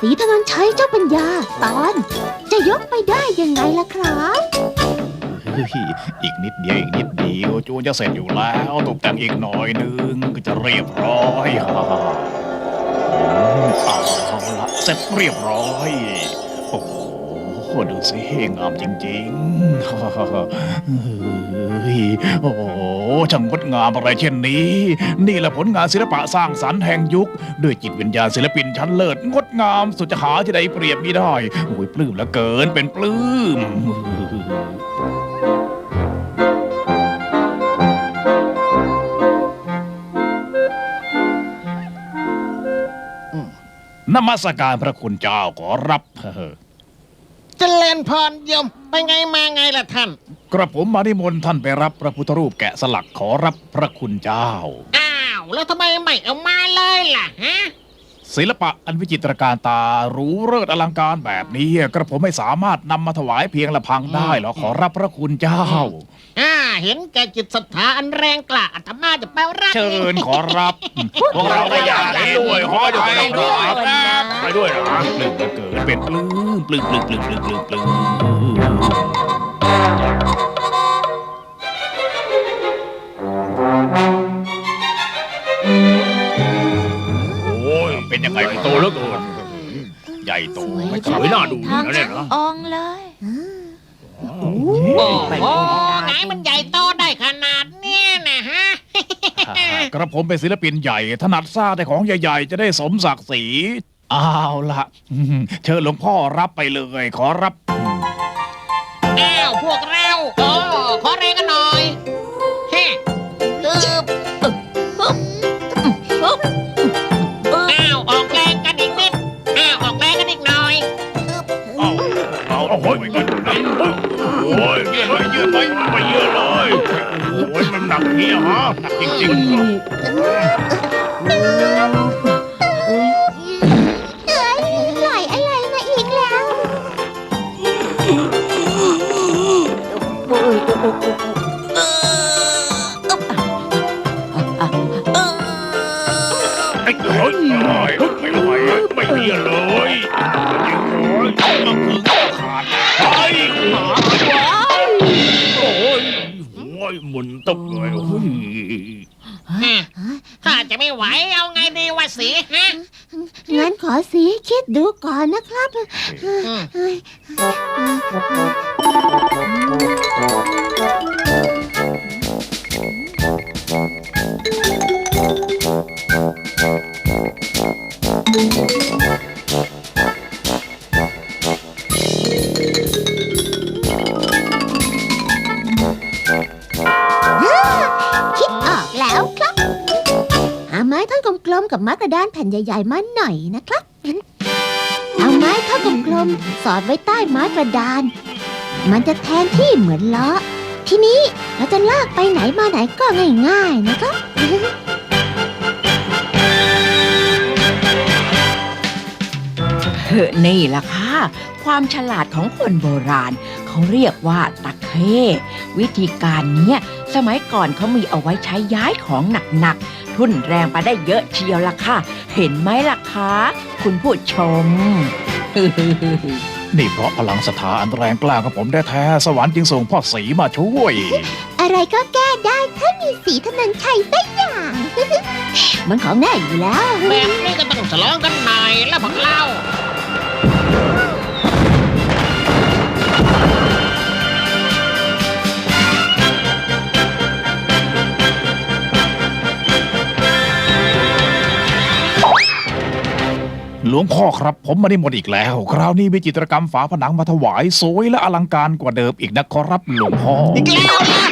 สีถนนชัยเจ้าปัญญาตอน จะยกไปได้ยังไงล่ะครับเฮ้ยอีกนิดเดียวอีกนิดเดียวจูนจะเสร็จอยู่แล้วตกแต่งอีกหน่อยนึงก็จะเรียบร้อยฮ่าฮ่าเอาละเสร็จเรียบร้อย โอ้โห ดูสิงามจริงๆเฮ้ยโอ้ช่างงดงามอะไรเช่นนี้ นี่แหละผลงานศิลปะสร้างสรรค์แห่งยุค ด้วยจิตวิญญาณศิลปินชั้นเลิศงดงามสุดจะหาที่ใดเปรียบไม่ได้โอ้ยปลื้มเหลือเกินเป็นปลื้มนมัสการพระคุณเจ้าขอรับเฮ้อ จริญพรโยม ไปไงมาไงล่ะท่าน กระผมมานิมนต์ท่านไปรับพระพุทธรูปแกะสลักขอรับพระคุณเจ้า อ้าว แล้วทำไมไม่เอามาเลยล่ะฮะ ศิลปะอันวิจิตรการตาหรู้เลิศอลังการแบบนี้ กระผมไม่สามารถนำมาถวายเพียงละพังได้หรอกขอรับพระคุณเจ้า อ่าเห็นแก่จิตศรัทธาอันแรงกล้าอาตมาจะไปรับเชิญขอรับ พวกเราก็อยากเห็นด้วยขอจะไปด้วยไปด้วยเหรอปลื้มเหลือเกินเป็นปลื้มปลื้มปลื้มปลื้มปลื้มปลื้มปลื้ม เป็นยังไงโตแล้วเกินใหญ่โตไม่สวยน่าดูทางนะเนี่ยนะองเลย โอ้โหไหนมันใหญ่โตได้ขนาดเนี้ยนะฮะ กระผมเป็นศิลปินใหญ่ ถนัดสร้างแต่ของใหญ่ๆ จะได้สมศักดิ์ศรีเอาละอืมเชิญหลวงพ่อรับไปเลย ขอรับ อ้าว พวกเรา โอ้ ขอแรงกันหน่อย ฮะอึบ โอ้ยมันโอ้ยเยืดไปเยืดไปไปเยืดเลยโอ้ยมันหนักเงี้ยฮะหนักจริงๆเอ้ยปล่อยอะไรมาอีกแล้วไอ้โอ้ยไม่ไหวไม่ไหวไม่เยืดเลย อ้ยหมุนตกเลยโอ้ยฮะถ้าจะไม่ไหวเอาไงดีวะสีฮะงั้นขอสีคิดดูก่อนนะครับ กับไม้กระดานแผ่นใหญ่ๆมาหน่อยนะครับเอาไม้ท่อนกลมสอดไว้ใต้ไม้กระดาน มันจะแทนที่เหมือนล้อ ทีนี้เราจะลากไปไหนมาไหนก็ง่ายๆนะครับเฮ้นี่ล่ะค่ะ ความฉลาดของคนโบราณ เขาเรียกว่าตะเข้วิธีการเนี้ย สมัยก่อนเขามีเอาไว้ใช้ย้ายของหนักๆ ทุนแรงไปได้เยอะเชียวล่ะค่ะ เห็นไหมล่ะคะ คุณผู้ชม นี่เพราะพลังศรัทธาอันแรงกล้าของผมแท้ๆสวรรค์จึงส่งพ่อสีมาช่วย อะไรก็แก้ได้ถ้ามีสีถนนชัยสักอย่าง มันของแน่อยู่แล้ว แบบนี้ก็ต้องฉลองกันหน่อยแล้วพวกเรา หลวงพ่อครับ ผมมาได้หมดอีกแล้ว คราวนี้มีจิตรกรรมฝาผนังมาถวาย สวยและอลังการกว่าเดิมอีกนะขอรับหลวงพ่อ อีกแล้วนะ